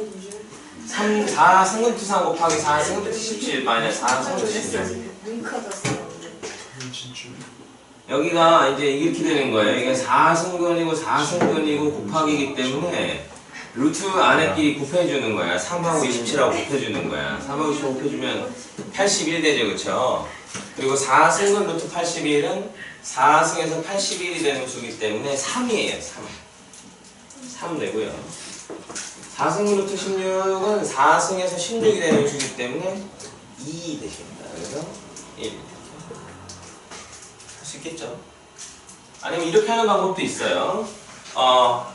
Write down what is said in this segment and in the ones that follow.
곱하기인 줄. 3, 4 승근투 3 곱하기 4 승근투 17 마이너스 4 승근투 17 눈 커졌어. 여기가 이제 이렇게 되는 거예요. 이게 4승근이고 4승근이고 곱하기이기 때문에 루트 안에끼리 곱해주는 거야. 3하고 27하고 곱해주는 거야. 3하고 27 곱해주면 81 되죠, 그쵸? 그리고 4승근 루트 81은 4승에서 81이 되는 수이기 때문에 3이에요, 3. 3 되고요. 4승 루트 16은 4승에서 16이 되는 수이기 때문에 2 되십니다. 그래서 1. 할 수 있겠죠? 아니면 이렇게 하는 방법도 있어요. 어,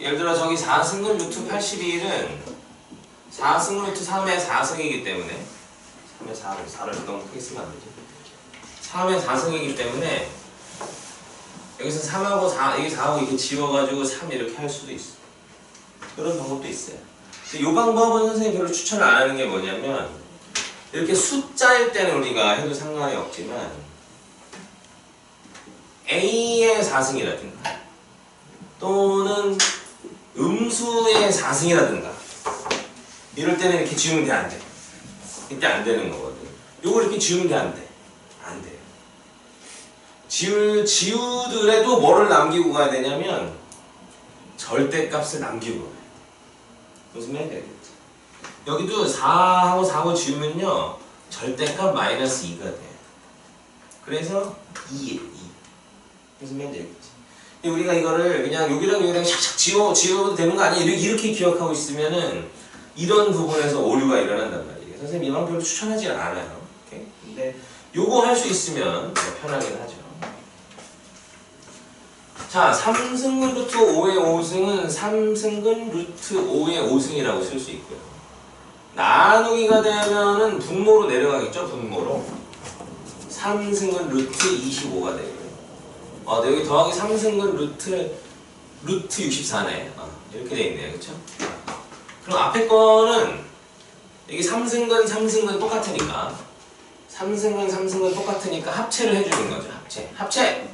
예를 들어 저기 4승근 루트 81은 4승근 루트 3의 4승이기 때문에 3의 4를 4를 너무 크게 쓰면 안 되죠. 3의 4승이기 때문에 여기서 3하고 4, 이게 4하고 이렇게 지워가지고 3 이렇게 할 수도 있어. 그런 방법도 있어요. 이 방법은 선생님이 별로 추천을 안 하는 게 뭐냐면 이렇게 숫자일 때는 우리가 해도 상관이 없지만 A의 4승이라든가 또는 음수의 4승이라든가 이럴 때는 이렇게 지우면 돼, 안 돼? 이때 안 되는 거거든. 요걸 이렇게 지우면 돼, 안 돼? 안 돼요. 지우, 지우더라도 뭐를 남기고 가야 되냐면 절대값을 남기고 가 요. 무슨 말인지 알겠지? 여기도 4하고 4하고 지우면요 절대값 마이너스 2가 돼요. 그래서 2에 2. 무슨 말인지 알겠지? 근데 우리가 이거를 그냥 여기랑 여기랑 샥샥 지워 지워도 되는 거 아니야? 이렇게, 이렇게 기억하고 있으면은 이런 부분에서 오류가 일어난단 말이에요. 선생님 이만 별로 추천하지 않아요. 오케이? 근데 요거 할 수 있으면 더 편하긴 하죠. 자, 3승근 루트 5의 5승은 3승근 루트 5의 5승이라고 쓸 수 있고요. 나누기가 되면은 분모로 내려가겠죠, 분모로. 3승근 루트 25가 되고요. 어, 여기 더하기 3승근 루트, 루트 64네. 어, 이렇게 돼 있네요, 그쵸? 그럼 앞에 거는 여기 3승근, 3승근 똑같으니까 3승근, 3승근 똑같으니까 합체를 해주는 거죠, 합체. 합체!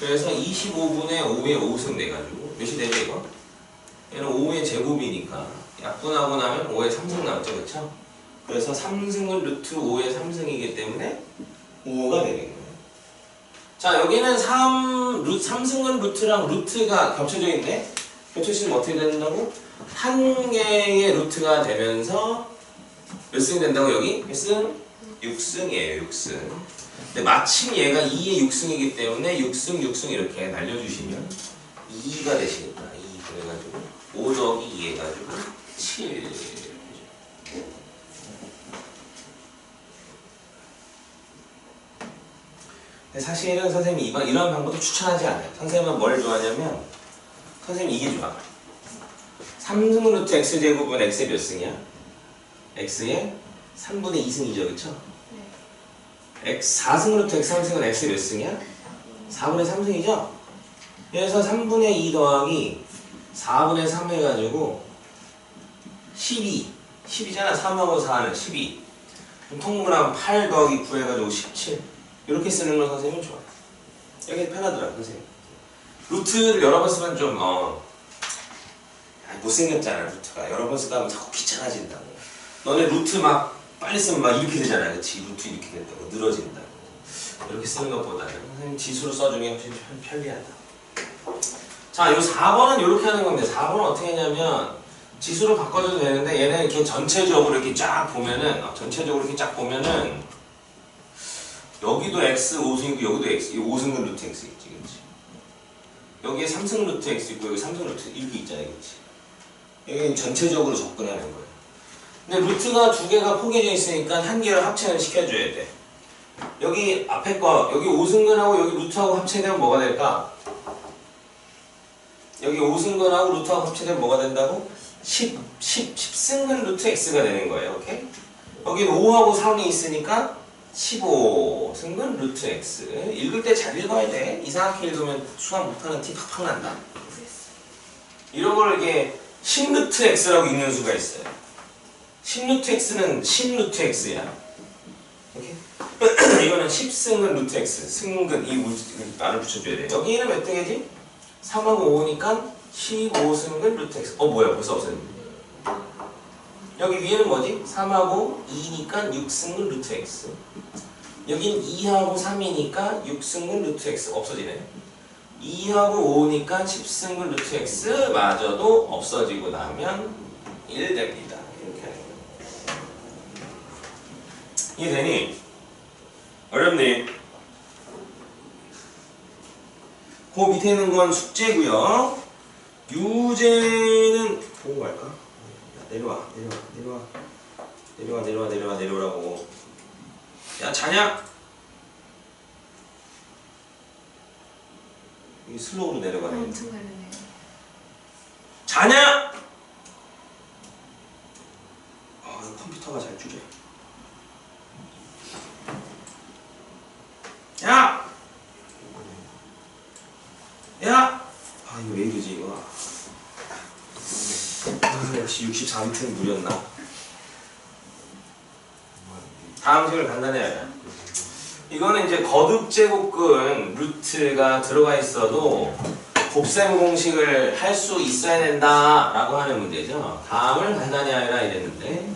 그래서 25분의 5의 5승 돼가지고 몇이 되죠 이거? 얘는 5의 제곱이니까 약분하고 나면 5의 3승 나왔죠 그쵸? 그래서 3승은 루트 5의 3승이기 때문에 5가 되는 거예요 자 여기는 3, 루, 3승은 루트랑 루트가 겹쳐져 있네 겹쳐지면 어떻게 된다고? 한 개의 루트가 되면서 몇 승이 된다고 여기? 몇 승? 6승이에요 6승 근데 마침 얘가 2의 6승이기 때문에 6승, 6승 이렇게 날려주시면 2가 되시겠다. 2 그래가지고 5 더하기 2 해가지고 7 근데 사실은 선생님이 이번 이런 방법도 추천하지 않아요. 선생님은 뭘 좋아하냐면 선생님 이게 좋아. 3승 루트 x제곱은 x의 몇 승이야? x의 3분의 2승이죠. 그쵸? X 4승 루트 x 3승은 x의 몇 승이야? 4분의 3승이죠? 그래서 3분의 2 더하기 4분의 3 해가지고 12 12잖아. 3하고 4는 12 그럼 통분하면 8 더하기 9 해가지고 17 이렇게 쓰는 걸 선생님은 좋아요 여기 편하더라 선생님. 루트를 여러 번 쓰면 좀 어, 아, 못생겼잖아 루트가. 여러 번 쓰다 보면 자꾸 귀찮아진다고. 너네 루트 막 빨리 쓰면 막 이렇게 되잖아 그치 루트 이렇게 된다고 늘어진다고 이렇게 쓰는 것보다는 선생님 지수로 써주는 게 훨씬 편- 편리하다 자, 요 4번은 이렇게 하는 겁니다. 4번은 어떻게 했냐면 지수로 바꿔줘도 되는데 얘는 이렇게 전체적으로 이렇게 쫙 보면은 어, 전체적으로 이렇게 쫙 보면은 여기도 x 5승이고 여기도 x 이 5승근 루트 x 있지, 그렇지? 여기에 3승 루트 x 있고 여기 3승 루트 이렇게 있잖아요, 그렇지? 여기는 전체적으로 접근하는 거예요. 근데 루트가 두 개가 포개져 있으니까 한 개를 합체를 시켜줘야 돼. 여기 앞에 거 여기 5승근하고 여기 루트하고 합체되면 뭐가 될까? 여기 5승근하고 루트하고 합체되면 뭐가 된다고? 10, 10, 10승근 루트 x가 되는 거예요. 오케이? 여기는 5하고 3이 있으니까 15승근 루트 x. 읽을 때 잘 읽어야 돼. 이상하게 읽으면 수학 못하는 티 팍팍 난다. 이런 걸 이게 10루트 x라고 읽는 수가 있어요. 10루트 x는 10루트 x야. 오케이? 이거는 10승근 루트 x. 승근, 이 우- 말을 붙여줘야 돼. 여기는 몇 등이지? 3하고 5니까 15승근 루트 x. 어 뭐야 벌써 없어졌네. 여기 위에는 뭐지? 3하고 2니까 6승분 루트 x 여긴 2하고 3이니까 6승분 루트 x 없어지네 2하고 5니까 10승분 루트 x 마저도 없어지고 나면 1 됩니다 이렇게 하는 거예요 이해되니? 어렵니? 그 밑에 있는 건 숙제고요 유제는 보고 갈까? 내려와 내려와 내려와 내려와 내려와 내려와 내려오라고 야 자냐? 이 슬로우로 내려가네 엄청 다르네요. 자냐? 아 컴퓨터가 잘 줄여 야! 야! 아 이거 왜 이러지 이거 아, 64비트는 무렸나 다음 식을 간단해야 이거는 이제 거듭 제곱근 루트가 들어가 있어도 곱셈 공식을 할 수 있어야 된다 라고 하는 문제죠. 다음을 간단히 하라 이랬는데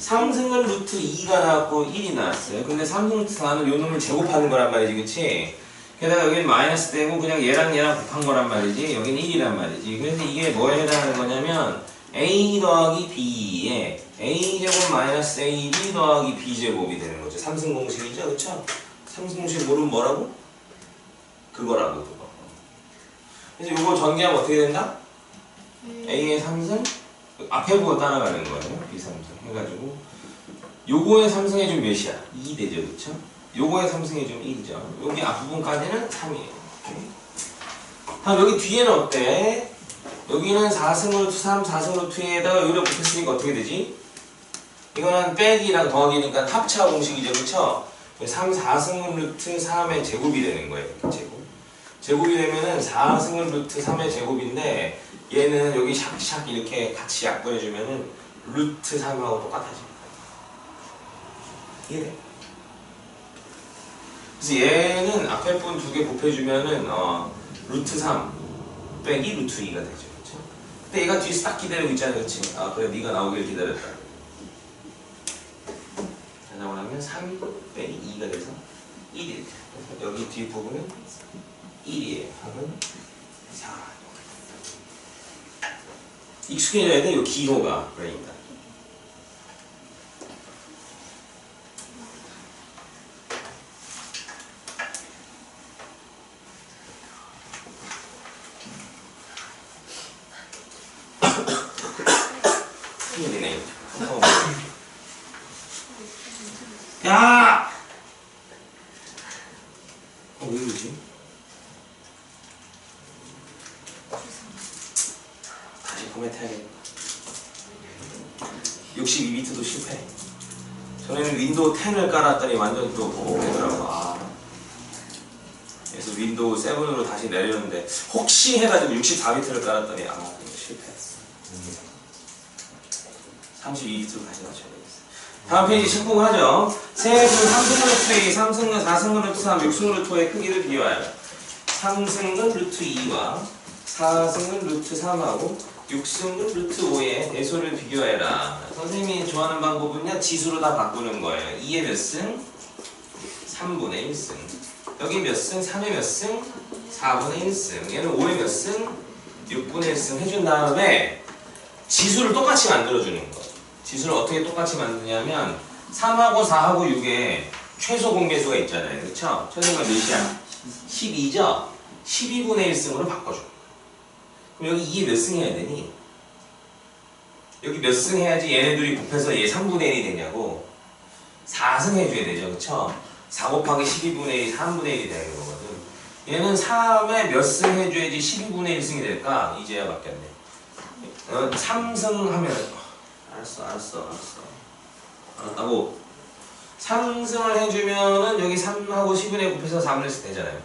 3승은 루트 2가 나왔고 1이 나왔어요. 근데 3승 루트 4는 요 놈을 제곱하는 거란 말이지, 그치? 게다가 여기는 마이너스 되고 그냥 얘랑 얘랑 곱한 거란 말이지. 여기는 1이란 말이지. 그래서 이게 뭐에 해당하는 거냐면 a 더하기 b에 a 제곱 마이너스 ab 더하기 b 제곱이 되는 거죠. 3승 공식이죠, 그쵸? 3승 공식 모르면 뭐라고? 그거라고 그거. 그래서 이거 전개하면 어떻게 된다? 네. A의 3승 앞에 보고 따라가는 거예요. B 3승 해가지고 요거의 3승 해주면 몇이야? 2 되죠, 그렇죠? 요거의 3승 해주면 1이죠. 여기 앞부분까지는 3이에요. 다음 여기 뒤에는 어때? 여기는 4승 루트 3, 4승 루트 2에다가 여기를 붙였으니까 어떻게 되지? 이거는 빼기랑 더하기니까 합차 공식이죠, 그렇죠? 3, 4승 루트 3의 제곱이 되는 거예요, 제곱. 제곱이 되면은 4승은 루트 3의 제곱인데 얘는 여기 샥샥 이렇게 같이 약분해주면은 루트 3하고 똑같아집니다. 이해돼? 그래서 얘는 앞에 분 두 개 곱해주면은 어, 루트 3 빼기 루트 2가 되죠. 근데 얘가 뒤에서 딱 기다리고 있잖아. 그렇지? 아 그래 네가 나오길 기다렸다. 자, 나오고 나면 3 빼기 2가 돼서 1이 돼. 그래서 여기 뒤 부분은 1이에요. 답은 4. 익숙해져야 돼, 요 기호가. 그러니까. 큰일이네. 어. 야! 어, 왜 이러지? 다시 포맷해야겠다. 62비트도 실패. 전에는 윈도우 10을 깔았더니 완전 또 오래더라고. 아. 그래서 윈도우 7으로 다시 내렸는데 혹시 해가지고 64비트를 깔았더니 아 실패했어. 32비트로 다시 맞춰야 되겠어. 다음 페이지 신공하죠. 세금 3승 루트 2, 3승은 4승은 루트 3, 6승 루트의 크기를 비교하여 3승은 루트 2와 4승은 루트 3하고 6승은 루트 5의 대소를 비교해라. 선생님이 좋아하는 방법은요. 지수로 다 바꾸는 거예요. 2의 몇 승? 3분의 1승. 여기 몇 승? 3의 몇 승? 4분의 1승. 얘는 5의 몇 승? 6분의 1승 해준 다음에 지수를 똑같이 만들어주는 거. 지수를 어떻게 똑같이 만드냐면 3하고 4하고 6에 최소 공개수가 있잖아요. 그렇죠? 최소가 몇이야? 12죠? 12분의 1승으로 바꿔줘. 그럼 여기 2에 몇승 해야 되니? 여기 몇 승 해야지 얘네들이 곱해서 얘 3분의 1이 되냐고 4승 해줘야 되죠. 그쵸? 4 곱하기 12분의 1이 3분의 1이 되는 거거든. 얘는 3에 몇 승 해줘야지 12분의 1승이 될까? 이제야 바뀌었네. 어, 3승 하면 어, 알았어 알았어 알았어. 알았다고. 3승을 해주면은 여기 3하고 10분의 1 곱해서 4분의 1 되잖아요.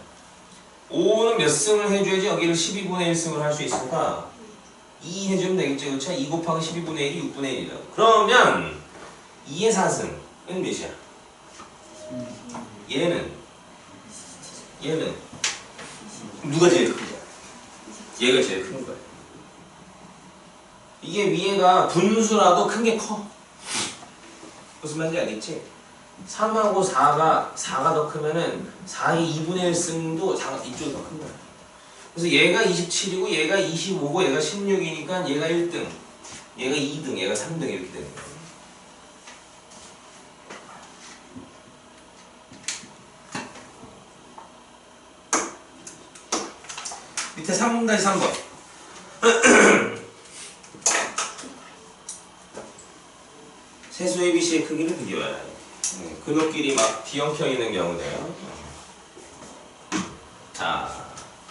5는 몇 승을 해줘야지 여기를 12분의 1승을 할 수 있으니까? 2 해주면 되겠죠 그쵸? 2 곱하기 12분의 1이 6분의 1이죠. 그러면 2의 4승은 몇이야? 얘는? 얘는? 누가 제일 크냐? 얘가 제일 큰 거야 이게 위에가 분수라도 큰 게 커. 무슨 말인지 알겠지? 3하고 4가 4가 더 크면은 4의 2분의 1 승도 4가 이쪽이 더 큰 거야. 그래서 얘가 27이고 얘가 25고 얘가 16이니까 얘가 1등, 얘가 2등, 얘가 3등 이렇게 되는 거야. 밑에 3-3번. 세수 ABC의 크기를 비교해야 해. 음, 근호끼리 막 뒤엉켜 있는 경우네요. 자,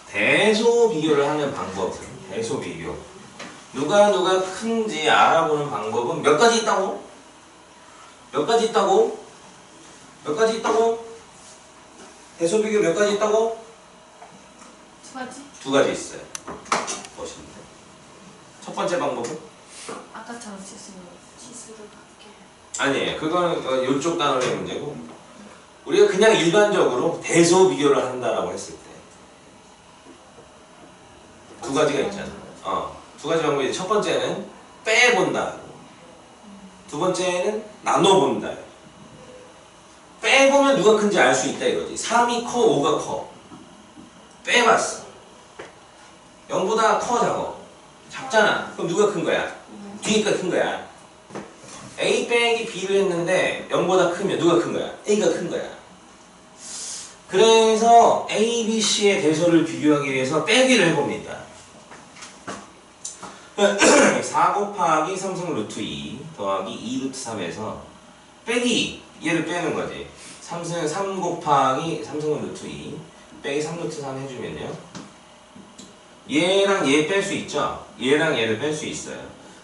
대소 비교를 하는 방법은 대소 비교. 누가 누가 큰지 알아보는 방법은 몇 가지 있다고? 몇 가지 있다고? 몇 가지 있다고? 대소 비교 몇 가지 있다고? 두 가지? 두 가지 있어요. 돼요. 첫 번째 방법은? 아까처럼 치수 치수를 갖게 아니에요. 그거는 어, 이쪽 단어의 문제고 우리가 그냥 일반적으로 대소 비교를 한다라고 했을 때 두 가지가 있잖아. 어, 두 가지 방법이 첫 번째는 빼본다. 두 번째는 나눠본다. 빼보면 누가 큰지 알 수 있다 이거지. 3이 커, 5가 커. 빼봤어. 0보다 커, 작아. 작잖아. 그럼 누가 큰 거야? 뒤가 큰 거야. A 빼기 B를 했는데 0보다 크면 누가 큰 거야? A가 큰 거야. 그래서 A, B, C의 대소를 비교하기 위해서 빼기를 해봅니다. 4 곱하기 3승 루트 2 더하기 2 루트 3에서 빼기 얘를 빼는 거지. 3승 3 곱하기 3승 루트 2 빼기 3 루트 3 해주면요. 얘랑 얘 뺄 수 있죠? 얘랑 얘를 뺄 수 있어요.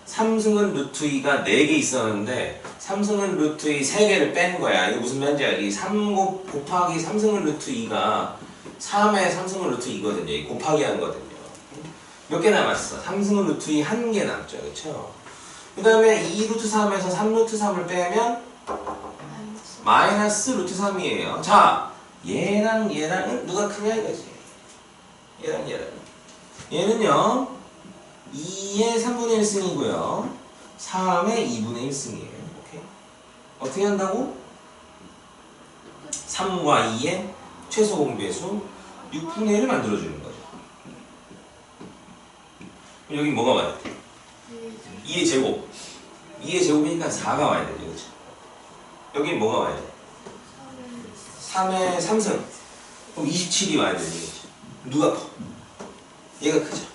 3승은 루트 2가 4개 있었는데 3승은 루트 2 3개를 뺀 거야. 이게 무슨 말인지 알기? 3 곱, 곱하기 3승은 루트 2가 3의 3승은 루트 2거든요. 이 곱하기 한 거든요. 몇 개 남았어? 3승은 루트 2 한 개 남죠. 그쵸? 그 다음에 2 루트 3에서 3 루트 3을 빼면 마이너스 루트 3이에요. 자, 얘랑 얘랑은 누가 크냐 이거지. 얘랑 얘랑. 얘는요, 2의 3분의 1승이고요. 3의 2분의 1승이에요. 오케이? 어떻게 한다고? 3과 2의 최소 공배수 6분의 1을 만들어주는 거죠. 그럼 여기 뭐가 와야 돼? 2의 제곱. 2의 제곱이니까 4가 와야 되죠. 그렇죠? 여기 뭐가 와야 돼? 3의 3승. 그럼 27이 와야 되는 거지. 누가 커? 얘가 크죠.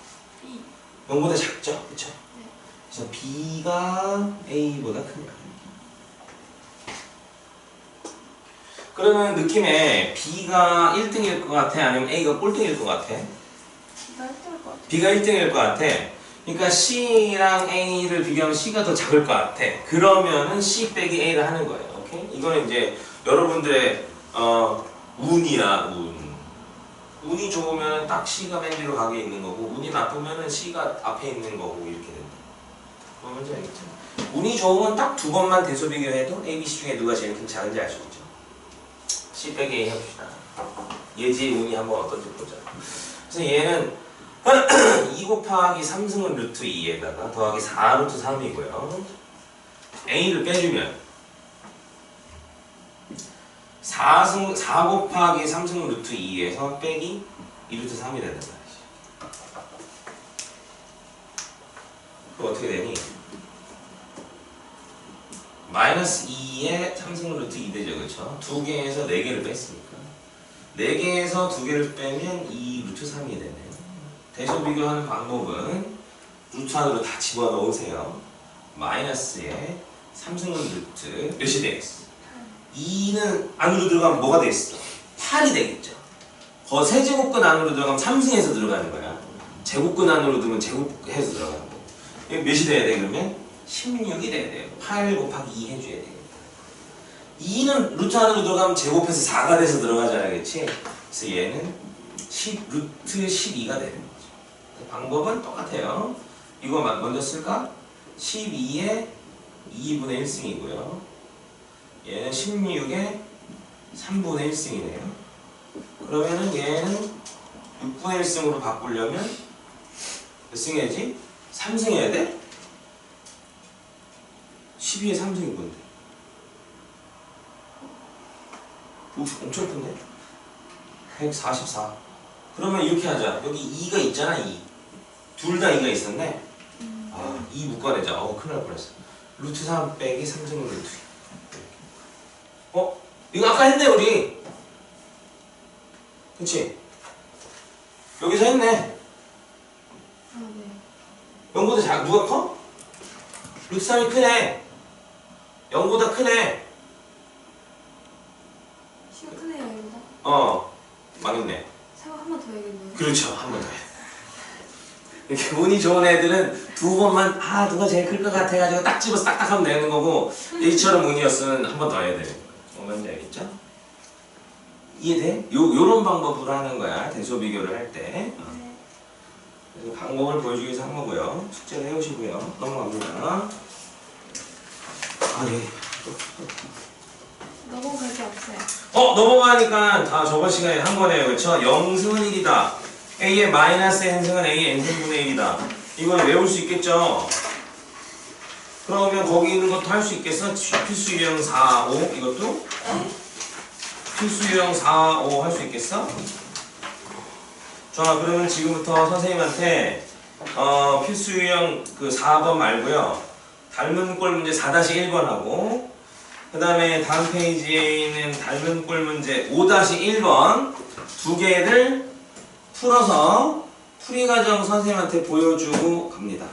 B 0보다 작죠. 그쵸? 네. 그래서 B가 A보다 큰 거야. 그러면 느낌에 B가 1등일 것 같아? 아니면 A가 꼴등일 것 같아? B가 1등일 것 같아 B가 1등일 것 같아. 그러니까 C랑 A를 비교하면 C가 더 작을 것 같아. 그러면은 C 빼기 A를 하는 거예요. 오케이? 이거는 이제 여러분들의 어, 운이야, 운. 운이 좋으면 딱 C가 맨 뒤로 가게 있는 거고, 운이 나쁘면은 C가 앞에 있는 거고, 이렇게 된다. 뭔지 알겠죠? 운이 좋으면 딱 두 번만 대소 비교해도 A, B, C 중에 누가 제일 큰 작은지 알 수 있죠. C 빼기 A 해봅시다. 예지의 운이 한번 어떤지 보자. 그래서 얘는 2 곱하기 3승은 루트 2에다가 더하기 4 루트 3이고요. A를 빼주면 4승, 4 곱하기 3승은 루트 2에서 빼기 2 루트 3이 된단 말이지. 그럼 어떻게 되니? 마이너스 2에 3승은 루트 2 되죠, 그렇죠? 두 개에서 네 개를 뺐으니까. 네 개에서 두 개를 빼면 2 루트 3이 되네요. 대소 비교하는 방법은 루트 안으로 다 집어넣으세요. 마이너스에 3승은 루트 몇이 되겠어? 2는 안으로 들어가면 뭐가 되겠어? 8이 되겠죠. 거 세제곱근 안으로 들어가면 3승해서 들어가는 거야. 제곱근 안으로 들어가면 제곱해서 들어가는 거. 몇이 돼야 돼 그러면? 16이 돼야 돼요. 8 곱하기 2 해줘야 되겠다. 2는 루트 안으로 들어가면 제곱해서 4가 돼서 들어가잖아, 그렇지? 그래서 얘는 10 루트 12가 되는 거죠. 방법은 똑같아요. 이거 먼저 쓸까? 12에 2분의 1승이고요. 얘는 16에 3분의 1승이네요. 그러면은 얘는 6분의 1승으로 바꾸려면 몇 승해야지? 3승 해야 돼? 12의 3승인 건데. 오, 엄청 큰데? 144. 그러면 이렇게 하자. 여기 2가 있잖아, 2. 둘 다 2가 있었네. 아, 2 묶어내자. 어, 큰일 날 뻔했어. 루트 3 빼기 3승 루트 2. 어? 이거 아까 했네, 우리. 그치? 여기서 했네. 아, 네. 0보다 작, 누가 커? 루트 3이 크네. 0보다 크네. 시가 크네요, 이거다. 어, 망했네. 세워 한번 더 해야겠네요. 그렇죠. 한 번 더 해. 이렇게 운이 좋은 애들은 두 번만, 아, 누가 제일 클 것 같아 가지고 딱 집어서 딱딱 하면 되는 거고, A처럼 운이었으면 한 번 더 해야 되 뭔지 알겠죠? 이해돼? 요, 요런 방법으로 하는 거야. 대소 비교를 할 때. 그래서 방법을 보여주기 위해서 한 거고요. 숙제를 해오시고요. 넘어갑니다. 아, 네. 넘어갈 게 없어요. 어 넘어가니까 다 저번 시간에 한 거네요 그쵸? 0승은 1이다 A의 마이너스 n승은 A의 n승분의 1이다 이걸 외울 수 있겠죠? 그러면 거기 있는 것도 할 수 있겠어? 필수 유형 4, 5 이것도? 필수 유형 4, 5 할 수 있겠어? 좋아 그러면 지금부터 선생님한테 어, 필수 유형 그 4번 말고요 닮은 꼴 문제 4-1번 하고 그 다음에 다음 페이지에 있는 닮은 꼴 문제 5-1번 두 개를 풀어서 풀이 과정 선생님한테 보여주고 갑니다.